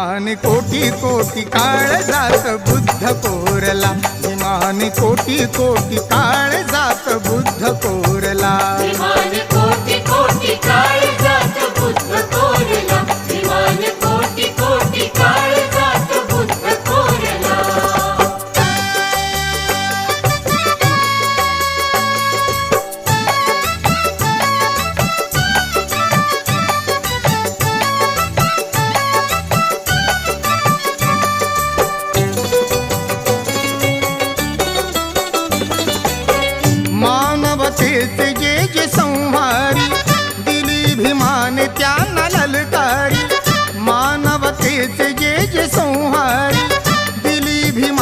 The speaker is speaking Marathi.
भीमान कोटी कोटी काळ जात बुद्ध कोरला. भीमान कोटी कोटी काळ जात तेच जे जे संहारी दिली भीमा